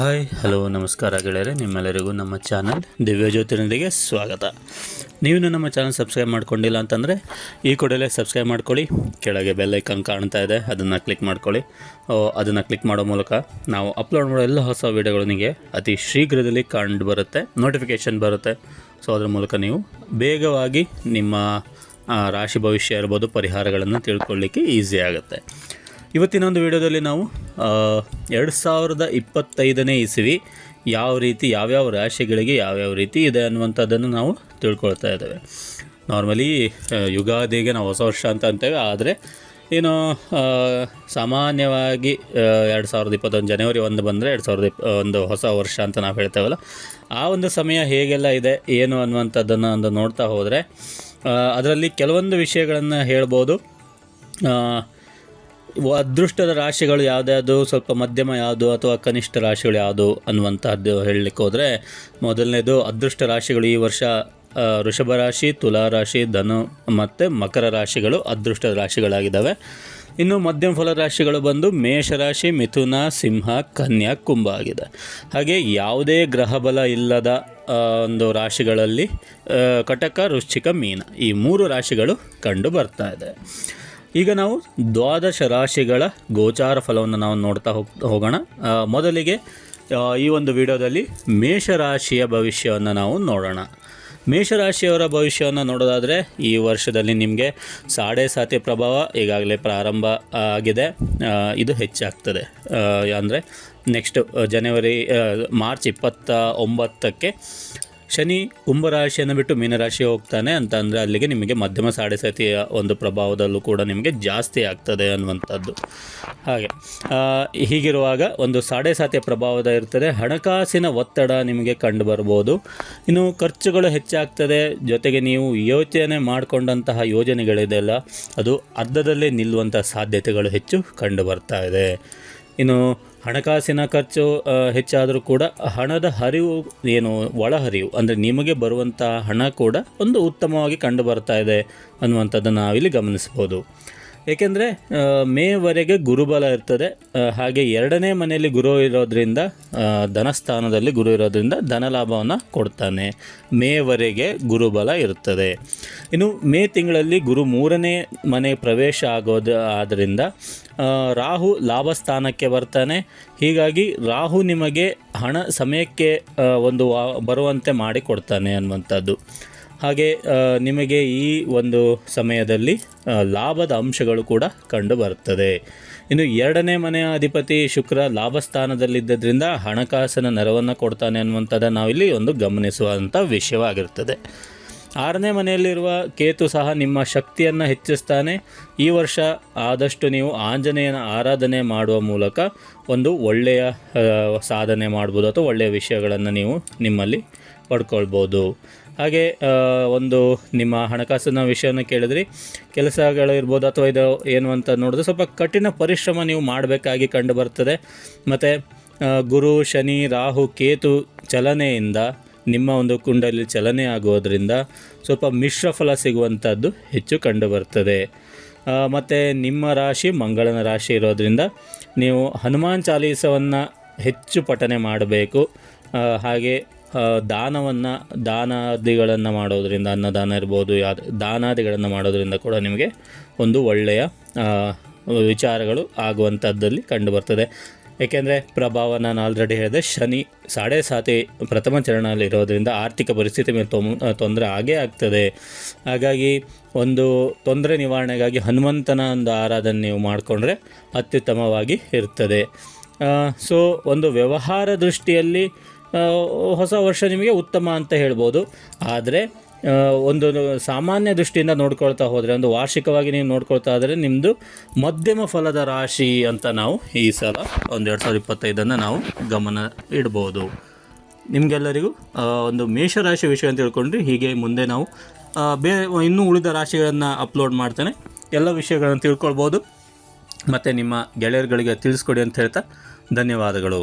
Hi hello ನಮಸ್ಕಾರ ಗೆಳೆಯರೆ, ನಿಮ್ಮೆಲ್ಲರಿಗೂ ನಮ್ಮ ಚಾನಲ್ ದಿವ್ಯ ಜ್ಯೋತಿನೊಂದಿಗೆ ಸ್ವಾಗತ. ನೀವು ನಮ್ಮ ಚಾನಲ್ ಸಬ್ಸ್ಕ್ರೈಬ್ ಮಾಡ್ಕೊಂಡಿಲ್ಲ ಅಂತಂದರೆ ಈ ಕೂಡಲೇ ಸಬ್ಸ್ಕ್ರೈಬ್ ಮಾಡ್ಕೊಳ್ಳಿ. ಕೆಳಗೆ ಬೆಲ್ ಐಕಾನ್ ಕಾಣ್ತಾ ಇದೆ, ಅದನ್ನು ಕ್ಲಿಕ್ ಮಾಡ್ಕೊಳ್ಳಿ. ಅದನ್ನು ಕ್ಲಿಕ್ ಮಾಡೋ ಮೂಲಕ ನಾವು ಅಪ್ಲೋಡ್ ಮಾಡೋ ಎಲ್ಲ ಹೊಸ ವೀಡಿಯೋಗಳು ನಿಮಗೆ ಅತಿ ಶೀಘ್ರದಲ್ಲಿ ಕಂಡು ಬರುತ್ತೆ ನೋಟಿಫಿಕೇಷನ್ ಬರುತ್ತೆ. ಸೊ ಅದರ ಮೂಲಕ ನೀವು ಬೇಗವಾಗಿ ನಿಮ್ಮ ರಾಶಿ ಭವಿಷ್ಯ ಇರ್ಬೋದು, ಪರಿಹಾರಗಳನ್ನು ತಿಳ್ಕೊಳ್ಳಿಕ್ಕೆ ಈಸಿ ಆಗುತ್ತೆ. ಇವತ್ತಿನ ಒಂದು ವಿಡಿಯೋದಲ್ಲಿ ನಾವು ಎರಡು ಸಾವಿರದ ಇಪ್ಪತ್ತೈದನೇ ಇಸವಿ ಯಾವ ರೀತಿ, ಯಾವ್ಯಾವ ರಾಶಿಗಳಿಗೆ ಯಾವ್ಯಾವ ರೀತಿ ಇದೆ ಅನ್ನುವಂಥದ್ದನ್ನು ನಾವು ತಿಳ್ಕೊಳ್ತಾ ಇದ್ದೇವೆ. ನಾರ್ಮಲಿ ಯುಗಾದಿಗೆ ನಾವು ಹೊಸ ವರ್ಷ ಅಂತ ಅಂತೇವೆ, ಆದರೆ ಏನು ಸಾಮಾನ್ಯವಾಗಿ ಎರಡು ಸಾವಿರದ ಇಪ್ಪತ್ತೊಂದು ಜನವರಿ ಒಂದು ಬಂದರೆ ಎರಡು ಸಾವಿರದ ಇಪ್ ಒಂದು ಹೊಸ ವರ್ಷ ಅಂತ ನಾವು ಹೇಳ್ತೇವಲ್ಲ. ಆ ಒಂದು ಸಮಯ ಹೇಗೆಲ್ಲ ಇದೆ, ಏನು ಅನ್ನುವಂಥದ್ದನ್ನು ಒಂದು ನೋಡ್ತಾ ಹೋದರೆ ಅದರಲ್ಲಿ ಕೆಲವೊಂದು ವಿಷಯಗಳನ್ನು ಹೇಳ್ಬೋದು. ಅದೃಷ್ಟದ ರಾಶಿಗಳು ಯಾವುದ್ಯಾವುದು? ಸ್ವಲ್ಪ ಮಧ್ಯಮ ಯಾವುದು ಅಥವಾ ಕನಿಷ್ಠ ರಾಶಿಗಳು ಯಾವುದು ಅನ್ನುವಂತಹದ್ದು ಹೇಳಲಿಕ್ಕೆ ಹೋದರೆ ಮೊದಲನೇದು ಅದೃಷ್ಟ ರಾಶಿಗಳು ಈ ವರ್ಷ ಋಷಭ ರಾಶಿ, ತುಲಾ ರಾಶಿ, ಧನು ಮತ್ತು ಮಕರ ರಾಶಿಗಳು ಅದೃಷ್ಟದ ರಾಶಿಗಳಾಗಿದ್ದಾವೆ. ಇನ್ನು ಮಧ್ಯಮ ಫಲ ರಾಶಿಗಳು ಬಂದು ಮೇಷರಾಶಿ ಮಿಥುನ, ಸಿಂಹ, ಕನ್ಯಾ, ಕುಂಭ ಆಗಿದೆ. ಹಾಗೆ ಯಾವುದೇ ಗ್ರಹಬಲ ಇಲ್ಲದ ಒಂದು ರಾಶಿಗಳಲ್ಲಿ ಕಟಕ, ವೃಶ್ಚಿಕ, ಮೀನ ಈ ಮೂರು ರಾಶಿಗಳು ಕಂಡು ಬರ್ತಾ ಇದೆ. ಈಗ ನಾವು ದ್ವಾದಶ ರಾಶಿಗಳ ಗೋಚಾರ ಫಲವನ್ನು ನಾವು ನೋಡ್ತಾ ಹೋಗ್, ಹೋಗೋಣ. ಮೊದಲಿಗೆ ಈ ಒಂದು ವಿಡಿಯೋದಲ್ಲಿ ಮೇಷರಾಶಿಯ ಭವಿಷ್ಯವನ್ನು ನಾವು ನೋಡೋಣ. ಮೇಷರಾಶಿಯವರ ಭವಿಷ್ಯವನ್ನು ನೋಡೋದಾದರೆ, ಈ ವರ್ಷದಲ್ಲಿ ನಿಮಗೆ ಸಾಡೆ ಸಾತಿ ಪ್ರಭಾವ ಈಗಾಗಲೇ ಪ್ರಾರಂಭ ಆಗಿದೆ. ಇದು ಹೆಚ್ಚಾಗ್ತದೆ. ಅಂದರೆ ನೆಕ್ಸ್ಟ್ ಜನವರಿ ಮಾರ್ಚ್ ಇಪ್ಪತ್ತ ಒಂಬತ್ತಕ್ಕೆ ಶನಿ ಕುಂಭರಾಶಿಯನ್ನು ಬಿಟ್ಟು ಮೀನರಾಶಿ ಹೋಗ್ತಾನೆ ಅಂತ ಅಂದರೆ ಅಲ್ಲಿಗೆ ನಿಮಗೆ ಮಧ್ಯಮ ಸಾಡೆ ಸತಿಯ ಒಂದು ಪ್ರಭಾವದಲ್ಲೂ ಕೂಡ ನಿಮಗೆ ಜಾಸ್ತಿ ಆಗ್ತದೆ ಅನ್ನುವಂಥದ್ದು. ಹಾಗೆ ಹೀಗಿರುವಾಗ ಒಂದು ಸಾಡೆ ಸಾತಿಯ ಪ್ರಭಾವದ ಇರ್ತದೆ. ಹಣಕಾಸಿನ ಒತ್ತಡ ನಿಮಗೆ ಕಂಡು ಬರ್ಬೋದು ಇನ್ನು ಖರ್ಚುಗಳು ಹೆಚ್ಚಾಗ್ತದೆ. ಜೊತೆಗೆ ನೀವು ಯೋಚನೆ ಮಾಡಿಕೊಂಡಂತಹ ಯೋಜನೆಗಳಿದೆಯಲ್ಲ ಅದು ಅರ್ಧದಲ್ಲೇ ನಿಲ್ಲುವಂಥ ಸಾಧ್ಯತೆಗಳು ಹೆಚ್ಚು ಕಂಡು ಬರ್ತಾ ಇದೆ. ಇನ್ನು ಹಣಕಾಸಿನ ಖರ್ಚು ಹೆಚ್ಚಾದರೂ ಕೂಡ ಹಣದ ಹರಿವು ಏನು ಒಳಹರಿವು, ಅಂದರೆ ನಿಮಗೆ ಬರುವಂಥ ಹಣ ಕೂಡ ಒಂದು ಉತ್ತಮವಾಗಿ ಕಂಡು ಬರ್ತಾ ಇದೆ ಅನ್ನುವಂಥದ್ದನ್ನು ನಾವಿಲ್ಲಿ ಗಮನಿಸ್ಬೋದು ಏಕೆಂದರೆ ಮೇವರೆಗೆ ಗುರುಬಲ ಇರ್ತದೆ. ಹಾಗೆ ಎರಡನೇ ಮನೆಯಲ್ಲಿ ಗುರು ಇರೋದ್ರಿಂದ ಧನಸ್ಥಾನದಲ್ಲಿ ಗುರು ಇರೋದ್ರಿಂದ ಧನಲಾಭವನ್ನು ಕೊಡ್ತಾನೆ. ಮೇವರೆಗೆ ಗುರುಬಲ ಇರ್ತದೆ. ಇನ್ನು ಮೇ ತಿಂಗಳಲ್ಲಿ ಗುರು ಮೂರನೇ ಮನೆ ಪ್ರವೇಶ ಆಗೋದು ಆದ್ದರಿಂದ ರಾಹು ಲಾಭಸ್ಥಾನಕ್ಕೆ ಬರ್ತಾನೆ. ಹೀಗಾಗಿ ರಾಹು ನಿಮಗೆ ಹಣ ಸಮಯಕ್ಕೆ ಒಂದು ಬರುವಂತೆ ಮಾಡಿ ಕೊಡ್ತಾನೆ ಅನ್ನುವಂಥದ್ದು. ಹಾಗೆ ನಿಮಗೆ ಈ ಒಂದು ಸಮಯದಲ್ಲಿ ಲಾಭದ ಅಂಶಗಳು ಕೂಡ ಕಂಡು ಬರ್ತದೆ ಇನ್ನು ಎರಡನೇ ಮನೆಯ ಅಧಿಪತಿ ಶುಕ್ರ ಲಾಭಸ್ಥಾನದಲ್ಲಿದ್ದರಿಂದ ಹಣಕಾಸಿನ ನೆರವನ್ನು ಕೊಡ್ತಾನೆ ಅನ್ನುವಂಥದ್ದನ್ನು ನಾವಿಲ್ಲಿ ಒಂದು ಗಮನಿಸುವಂಥ ವಿಷಯವಾಗಿರ್ತದೆ. ಆರನೇ ಮನೆಯಲ್ಲಿರುವ ಕೇತು ಸಹ ನಿಮ್ಮ ಶಕ್ತಿಯನ್ನು ಹೆಚ್ಚಿಸ್ತಾನೆ. ಈ ವರ್ಷ ಆದಷ್ಟು ನೀವು ಆಂಜನೇಯನ ಆರಾಧನೆ ಮಾಡುವ ಮೂಲಕ ಒಂದು ಒಳ್ಳೆಯ ಸಾಧನೆ ಮಾಡ್ಬೋದು ಅಥವಾ ಒಳ್ಳೆಯ ವಿಷಯಗಳನ್ನು ನೀವು ನಿಮ್ಮಲ್ಲಿ ಪಡ್ಕೊಳ್ಬೋದು. ಹಾಗೆ ಒಂದು ನಿಮ್ಮ ಹಣಕಾಸಿನ ವಿಷಯನ ಕೇಳಿದ್ರಿ. ಕೆಲಸಗಳು ಇರ್ಬೋದು ಅಥವಾ ಇದು ಏನು ಅಂತ ನೋಡಿದ್ರೆ ಸ್ವಲ್ಪ ಕಠಿಣ ಪರಿಶ್ರಮ ನೀವು ಮಾಡಬೇಕಾಗಿ ಕಂಡು ಬರ್ತದೆ. ಮತ್ತು ಗುರು, ಶನಿ, ರಾಹು, ಕೇತು ಚಲನೆಯಿಂದ, ನಿಮ್ಮ ಒಂದು ಕುಂಡಲಿ ಚಲನೆ ಆಗೋದರಿಂದ ಸ್ವಲ್ಪ ಮಿಶ್ರ ಫಲ ಸಿಗುವಂಥದ್ದು ಹೆಚ್ಚು ಕಂಡು ಬರ್ತದೆ. ಮತ್ತು ನಿಮ್ಮ ರಾಶಿ ಮಂಗಳನ ರಾಶಿ ಇರೋದರಿಂದ ನೀವು ಹನುಮಾನ್ ಚಾಲೀಸವನ್ನು ಹೆಚ್ಚು ಪಠನೆ ಮಾಡಬೇಕು. ಹಾಗೆ ದಾನವನ್ನು, ದಾನಾದಿಗಳನ್ನು ಮಾಡೋದರಿಂದ, ಅನ್ನದಾನ ಇರ್ಬೋದು, ಯಾ, ದಾನಾದಿಗಳನ್ನು ಮಾಡೋದರಿಂದ ಕೂಡ ನಿಮಗೆ ಒಂದು ಒಳ್ಳೆಯ ವಿಚಾರಗಳು ಆಗುವಂಥದ್ದಲ್ಲಿ ಕಂಡುಬರ್ತದೆ. ಏಕೆಂದರೆ ಪ್ರಭಾವ ನಾನು ಆಲ್ರೆಡಿ ಹೇಳಿದೆ, ಶನಿ ಸಾಡೆ ಸಾತಿ ಪ್ರಥಮ ಚರಣದಲ್ಲಿ ಇರೋದರಿಂದ ಆರ್ಥಿಕ ಪರಿಸ್ಥಿತಿ ಮೇಲೆ ತೊಮ್ ತೊಂದರೆ ಆಗೇ ಆಗ್ತದೆ. ಹಾಗಾಗಿ ಒಂದು ತೊಂದರೆ ನಿವಾರಣೆಗಾಗಿ ಹನುಮಂತನ ಒಂದು ಆರಾಧನೆ ನೀವು ಮಾಡಿಕೊಂಡ್ರೆ ಅತ್ಯುತ್ತಮವಾಗಿ ಇರ್ತದೆ. ಸೊ ಒಂದು ವ್ಯವಹಾರ ದೃಷ್ಟಿಯಲ್ಲಿ ಹೊಸ ವರ್ಷ ನಿಮಗೆ ಉತ್ತಮ ಅಂತ ಹೇಳ್ಬೋದು. ಆದರೆ ಒಂದು ಸಾಮಾನ್ಯ ದೃಷ್ಟಿಯಿಂದ ನೋಡ್ಕೊಳ್ತಾ ಹೋದರೆ, ಒಂದು ವಾರ್ಷಿಕವಾಗಿ ನೀವು ನೋಡ್ಕೊಳ್ತಾ ಆದರೆ ನಿಮ್ಮದು ಮಧ್ಯಮ ಫಲದ ರಾಶಿ ಅಂತ ನಾವು ಈ ಸಲ ಒಂದು ಎರಡು ಸಾವಿರದ ಇಪ್ಪತ್ತೈದನ್ನು ನಾವು ಗಮನ ಇಡ್ಬೋದು. ನಿಮಗೆಲ್ಲರಿಗೂ ಒಂದು ಮೇಷರಾಶಿ ವಿಷಯ ಅಂತ ತಿಳ್ಕೊಂಡ್ರಿ ಹೀಗೆ ಮುಂದೆ ನಾವು ಬೇ, ಇನ್ನೂ ಉಳಿದ ರಾಶಿಗಳನ್ನು ಅಪ್ಲೋಡ್ ಮಾಡ್ತೇನೆ. ಎಲ್ಲ ವಿಷಯಗಳನ್ನು ತಿಳ್ಕೊಳ್ಬೋದು. ಮತ್ತು ನಿಮ್ಮ ಗೆಳೆಯರುಗಳಿಗೆ ತಿಳಿಸ್ಕೊಡಿ ಅಂತ ಹೇಳ್ತಾ ಧನ್ಯವಾದಗಳು.